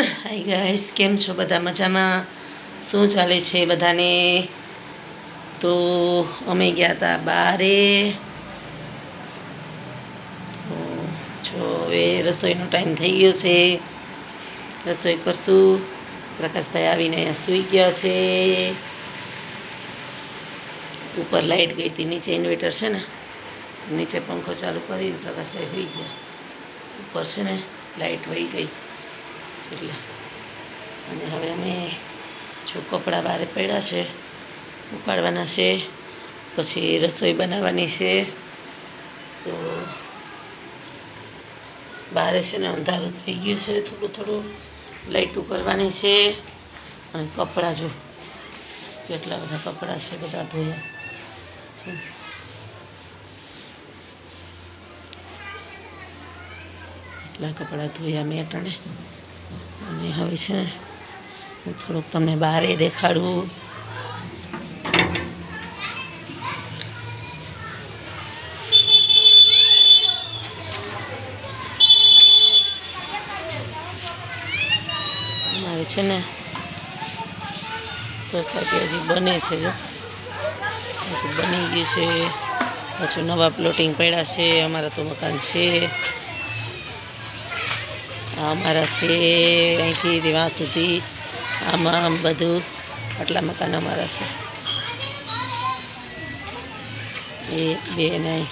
Hi guys કેમ છો બધા? મજામાં? શું ચાલે છે બધાને? તો અમે ગયા હતા બારે. તો જો હવે રસોઈનો ટાઈમ થઈ ગયો છે. રસોઈ કરશું. પ્રકાશભાઈ આવીને સૂઈ ગયા છે. ઉપર લાઇટ ગઈ હતી, નીચે ઇન્વર્ટર છે ને. નીચે પંખો ચાલુ કરીને પ્રકાશભાઈ સુઈ ગયા. ઉપર છે ને લાઇટ વહી ગઈ. એટલે અને હવે અમે જો કપડાં બહાર પડ્યા છે, ઉપાડવાના છે, પછી રસોઈ બનાવવાની છે. તો બહાર છે ને અંધારું થઈ ગયું છે, થોડું થોડું લાઇટું કરવાની છે. અને કપડાં જો, કેટલા બધા કપડાં છે બધા ધોયા. છે એટલા કપડાં ધોયા મેં અટાણે? અને હવે છે ને હું થોડુંક તમને બહારે દેખાડું. અમારે છે ને, સોસાયટી હજી બને છે જો. બની ગઈ છે. પાછું નવા પ્લોટિંગ પડ્યા છે. અમારા તો મકાન છે. અમારા છે, અહીંથી ત્યાં સુધી. આમાં બધું આટલા મકાન અમારા છે. એક બે ને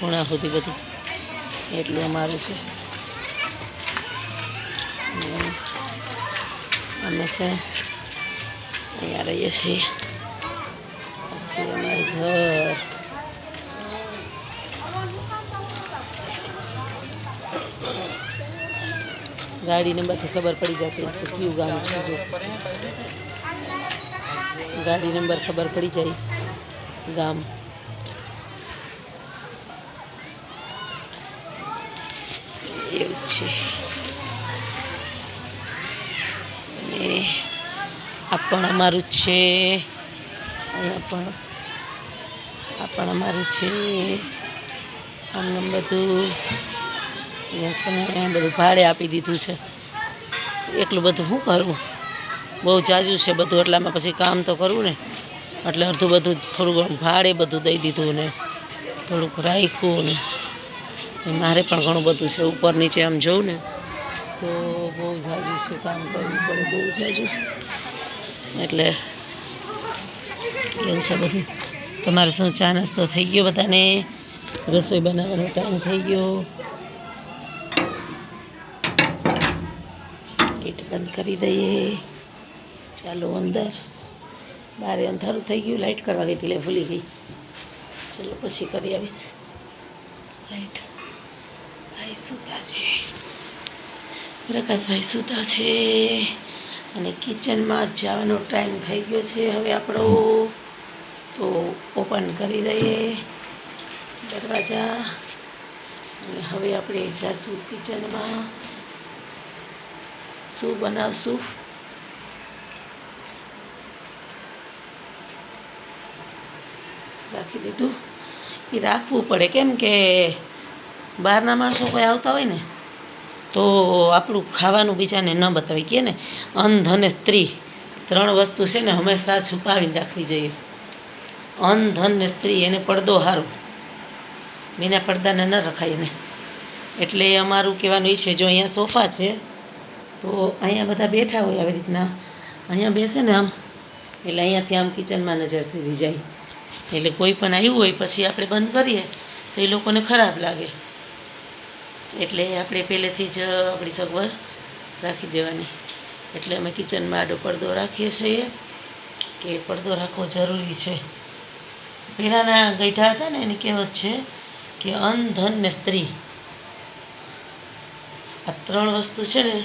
ખૂણા સુધી બધું એટલું અમારું છે. અમે છે, અહીંયા રહીએ છીએ. પછી અમારું ઘર. ગાડી નંબરથી ખબર પડી જતી કે કયું ગામ છે જો? ગાડી નંબર ખબર પડી જાય ગામ. એવું છે. અને આ પણ અમારું છે. અહીંયા પણ આ પણ અમારું છે. આમ બધું અહીંયા છે ને અહીંયા બધું ભાડે આપી દીધું છે. એટલું બધું શું કરવું બહુ જાજુ છે બધું, એટલામાં પછી કામ તો કરવું ને. એટલે અડધું બધું થોડું ઘણું ભાડે બધું દઈ દીધું ને, થોડુંક રાખ્યું ને. મારે પણ ઘણું બધું છે, ઉપર નીચે આમ જોઉં ને, તો બહુ જાજુ છે કામ કરવું પડે, બહુ જાજુ. એટલે એવું છે બધું. તમારે શું ચા નાસ્તો થઈ ગયો બધાને? રસોઈ બનાવવાનો ટાઈમ થઈ ગયો. ગેટ બંધ કરી દઈએ. ચાલો અંદર. બારે અંધારું થઈ ગયું લાઇટ કરવા ગઈ પેલે ભૂલી ગઈ. ચલો પછી કરી આવીશ. લાઇટ ભાઈ સૂતા છે. પ્રકાશભાઈ સૂતા છે. અને કિચનમાં જવાનો ટાઈમ થઈ ગયો છે હવે આપણો. તો ઓપન કરી દઈએ દરવાજા. હવે આપણે જાશું કિચનમાં. શું બનાવશું? રાખી દીધું. એ રાખવું પડે કેમ કે બહારના માણસો કોઈ આવતા હોય ને, તો આપણું ખાવાનું બીજાને ન બતાવી. કે ને, અંધ અને સ્ત્રી ત્રણ વસ્તુ છે ને હંમેશા છુપાવીને રાખવી જોઈએ. અંધ અને સ્ત્રી, એને પડદો હારો. બીના પડદાને ન રખાય એને. એટલે અમારું કહેવાનું એ છે, જો અહીંયા સોફા છે તો અહીંયા બધા બેઠા હોય આવી રીતના. અહીંયા બેસે ને આમ. એટલે અહીંયાથી આમ કિચનમાં નજર સીધી જાય. એટલે કોઈ પણ આવ્યું હોય પછી આપણે બંધ કરીએ, તો એ લોકોને ખરાબ લાગે. એટલે આપણે પહેલેથી જ આપણી સગવડ રાખી દેવાની. એટલે અમે કિચનમાં આડો પડદો રાખીએ છીએ, કે પડદો રાખવો જરૂરી છે. પહેલાંના ગઈઠા હતા ને એની કહેવત છે કે અંધ ધન ને સ્ત્રી. આ ત્રણ વસ્તુ છે ને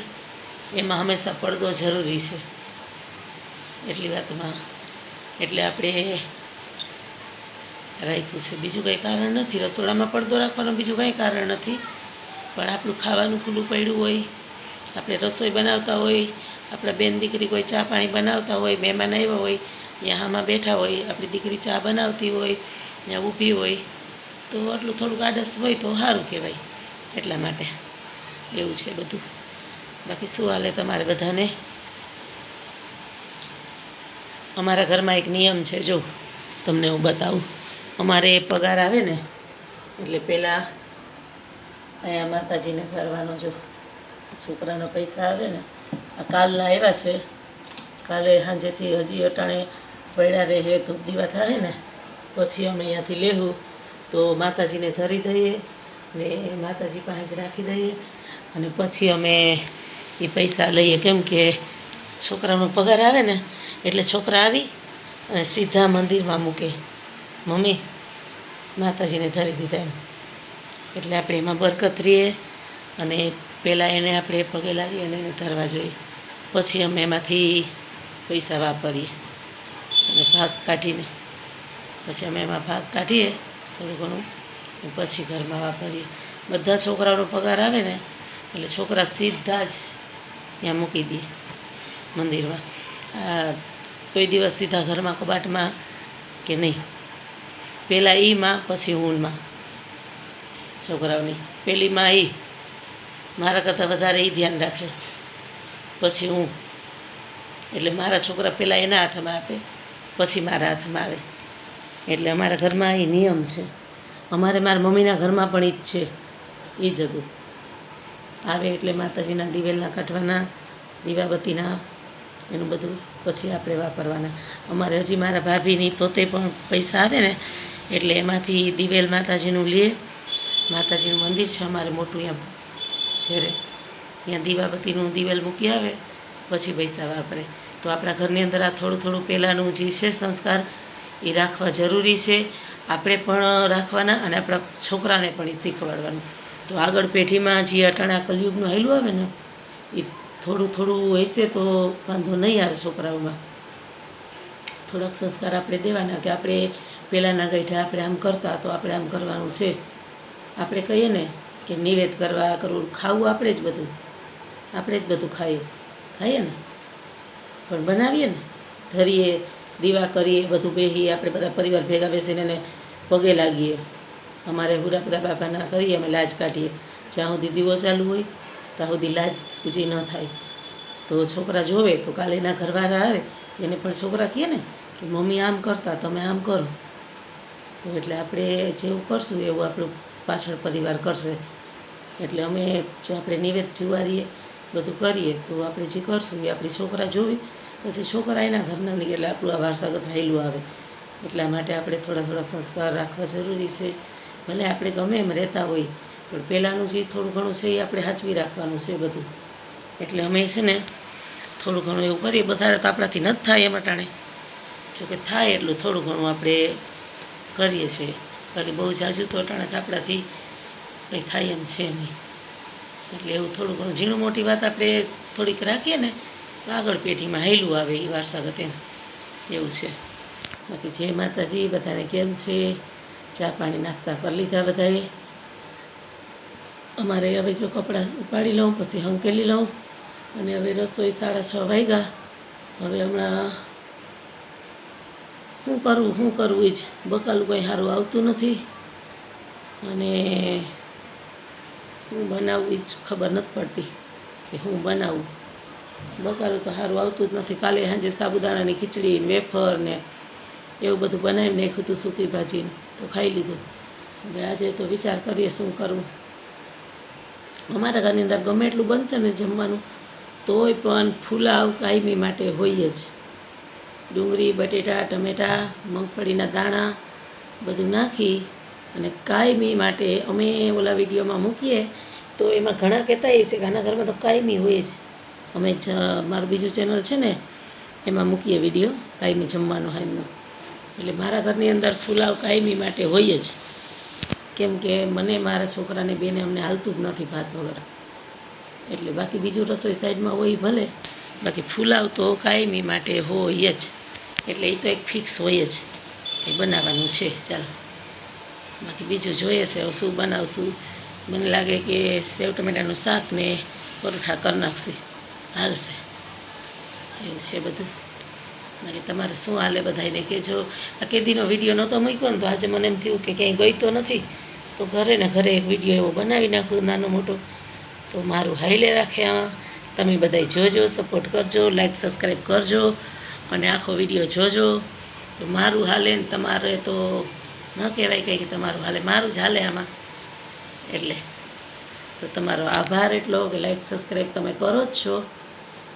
એમાં હંમેશા પડદો જરૂરી છે. એટલી વાતમાં. એટલે આપણે રાખ્યું છે. બીજું કંઈ કારણ નથી. રસોડામાં પડદો રાખવાનું બીજું કંઈ કારણ નથી. પણ આપણું ખાવાનું ખુલ્લું પડ્યું હોય, આપણે રસોઈ બનાવતા હોય, આપણા બેન દીકરી કોઈ ચા પાણી બનાવતા હોય, મહેમાન આવ્યા હોય ત્યાં આમાં બેઠા હોય, આપણી દીકરી ચા બનાવતી હોય ત્યાં ઊભી હોય, તો આટલું થોડુંક આડસ હોય તો સારું કહેવાય. એટલા માટે. એવું છે બધું. બાકી શું હાલે તમારે બધાને? અમારા ઘરમાં એક નિયમ છે, જો તમને હું બતાવું. અમારે પગાર આવે ને, એટલે પહેલાં અહીંયા માતાજીને કરવાનો જો છોકરાનો પૈસા આવે ને, આ કાલના આવ્યા છે. કાલે સાંજેથી હજી અટાણે પડ્યા રહે ધૂપ દીવા થાય ને, પછી અમે અહીંયાથી લેવું તો માતાજીને ધરી દઈએ ને માતાજી પાસે જ રાખી દઈએ. અને પછી અમે એ પૈસા લઈએ. કેમ કે છોકરાનો પગાર આવે ને, એટલે છોકરા આવી અને સીધા મંદિરમાં મૂકે. મમ્મી, માતાજીને ધરી દીધા એમ. એટલે આપણે એમાં બરકત રહીએ અને પહેલાં એને આપણે પગે લાગી અને એને ધરવા જોઈએ. પછી અમે એમાંથી પૈસા વાપરીએ અને ભાગ કાઢીને. પછી અમે એમાં ભાગ કાઢીએ, થોડું ઘણું પછી ઘરમાં વાપરીએ. બધા છોકરાઓનો પગાર આવે ને, એટલે છોકરા સીધા જ ત્યાં મૂકી દઈએ મંદિરમાં. આ કોઈ દિવસ સીધા ઘરમાં કબાટમાં કે નહીં? પહેલાં એ માં, પછી ઊનમાં છોકરાઓની. પહેલીમાં એ મારા કરતાં વધારે એ ધ્યાન રાખે. પછી હું એટલે મારા છોકરા પહેલાં એના હાથમાં આપે, પછી મારા હાથમાં આવે. એટલે અમારા ઘરમાં એ નિયમ છે. અમારે મારા મમ્મીના ઘરમાં પણ એ જ છે. એ જ આવે એટલે માતાજીના દિવેલના કાઢવાના, દીવાબત્તીના, એનું બધું પછી આપણે વાપરવાના. અમારે હજી મારા ભાભીની પોતે પણ પૈસા આવે ને, એટલે એમાંથી દિવેલ માતાજીનું લે. માતાજીનું મંદિર છે અમારે મોટું એમ ઘરે. ત્યાં દીવાબત્તીનું દિવેલ મૂકી આવે, પછી પૈસા વાપરે. તો આપણા ઘરની અંદર આ થોડું થોડું પહેલાંનું જે છે સંસ્કાર, એ રાખવા જરૂરી છે. આપણે પણ રાખવાના અને આપણા છોકરાને પણ એ શીખવાડવાનું. તો આગળ પેઢીમાં જે અટાણા કલયુગનું આવેલું આવે ને એ થોડું થોડું હશે તો વાંધો નહીં આવે છોકરાઓમાં. થોડાક સંસ્કાર આપણે દેવાના કે આપણે પહેલાંના ગઈઠા આપણે આમ કરતા તો આપણે આમ કરવાનું છે. આપણે કહીએ ને કે નિવેદ કરવા કરવું ખાવું આપણે જ બધું. આપણે જ બધું ખાઈએ. ખાઈએ ને? પણ બનાવીએ ને? ધરીએ, દીવા કરીએ, બધું બેહીએ, આપણે બધા પરિવાર ભેગા બેસીને પગે લાગીએ. અમારે હુરાપુરા બાપાના કરીએ અમે લાજ કાઢીએ. જ્યાં સુધી દીવો ચાલુ હોય, ત્યાં સુધી લાજ પૂજી ન થાય. તો છોકરા જોવે, તો કાલે એના ઘરવાળા આવે, એને પણ છોકરા કહે ને કે, મમ્મી, આમ કરતા, તમે આમ કરો. તો એટલે આપણે જેવું કરશું, એવું આપણું પાછળ પરિવાર કરશે. એટલે અમે જો આપણે નિવેદ જુવારીએ, બધું કરીએ, તો આપણે જે કરશું, એ આપણી છોકરા જોવી. પછી છોકરા એના ઘરના નહીં એટલે આપણું આ વારસાગત હાયલું આવે. એટલા માટે આપણે થોડા થોડા સંસ્કાર રાખવા જરૂરી છે. ભલે આપણે ગમે એમ રહેતા હોય, પણ પહેલાંનું જે થોડું ઘણું છે એ આપણે સાચવી રાખવાનું છે બધું. એટલે અમે છે ને થોડું ઘણું એવું કરીએ બધા તો આપણાથી નથી થાય એમાં ટાણે. જોકે થાય એટલું થોડું ઘણું આપણે કરીએ છીએ બાકી બહુ ઝાઝું તો અટાણે તો આપણાથી કંઈ થાય એમ છે નહીં. એટલે એવું થોડું ઘણું, ઝીણું મોટી વાત આપણે થોડીક રાખીએ ને, આગળ પેઢીમાં હેલું આવે એ વારસાગત એમ. એવું છે. બાકી જય માતાજી, બધાને કેમ છે? ચા પાણી નાસ્તા કરી લીધા બધાએ. અમારે હવે જો કપડાં ઉપાડી લઉં, પછી હંકેલી લઉં અને હવે રસોઈ સાડા છ વાગ્યા. હવે હમણાં શું કરવું શું કરવું જ. બકાલું કંઈ સારું આવતું નથી અને હું બનાવવું એ જ ખબર નથી પડતી કે હું બનાવું. બકાલું તો સારું આવતું જ નથી. કાલે સાંજે સાબુદાણાની ખીચડી મેફર ને એવું બધું બનાવી નાખ્યું હતું સૂકી ભાજીને. તો ખાઈ લીધું. હવે આજે તો વિચાર કરીએ શું કરવું. અમારા ઘરની અંદર ગમે એટલું બનશે ને જમવાનું, તોય પણ ફુલાવ કાયમી માટે હોય જ. ડુંગળી, બટેટા, ટમેટા, મગફળીના દાણા બધું નાખી અને કાયમી માટે અમે ઓલા વિડીયોમાં મૂકીએ, તો એમાં ઘણા કહેતા હશે આના ઘરમાં તો કાયમી હોય જ. અમે મારું બીજું ચેનલ છે ને, એમાં મૂકીએ વીડિયો, કાયમી જમવાનો હાઈનો એટલે મારા ઘરની અંદર ફુલાવ કાયમી માટે હોય જ. કેમ કે મને મારા છોકરાને બેને અમને હાલતું જ નથી ભાત વગર. એટલે બાકી બીજું રસોઈ સાઈડમાં હોય ભલે, બાકી ફુલાવ તો કાયમી માટે હોય જ. એટલે એ તો એક ફિક્સ હોય જ. એ બનાવવાનું છે, ચાલો. બાકી બીજું જોઈએ છે, હવે શું બનાવશું. મને લાગે કે સેવ ટમેટાનું શાક ને પરોઠા કરી નાખશે. હાલશે એવું છે બધું. બાકી તમારે શું હાલે બધાને કે જો આ કેદીનો વીડિયો નહોતો મૂક્યો ને તો આજે મને એમ થયું કે ક્યાંય ગઈ તો નથી. તો ઘરે ને ઘરે એક વીડિયો એવો બનાવી નાખું નાનો મોટો. તો મારું હાઈલે રાખે આમાં તમે બધાય જોજો સપોર્ટ કરજો લાઈક સબસ્ક્રાઈબ કરજો અને આખો વીડિયો જોજો. તો મારું હાલે ને તમારે તો ન કહેવાય કંઈ કે તમારું હાલે. મારું જ હાલે આમાં. એટલે તો તમારો આભાર એટલો કે લાઈક સબસ્ક્રાઈબ તમે કરો જ છો.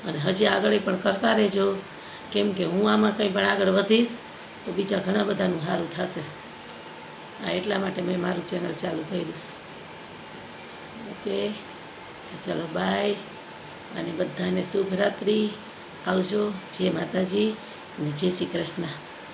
અને હજી આગળ પણ કરતા રહેજો. કેમ કે હું આમાં કંઈ પણ આગળ વધીશ, તો બીજા ઘણા બધાનું સારું થશે. આ એટલા માટે મેં મારું ચેનલ ચાલુ કર્યું ઓકે ચાલો બાય. અને બધાને શુભ રાત્રિ. આવજો. જય માતાજી અને જય શ્રી કૃષ્ણ.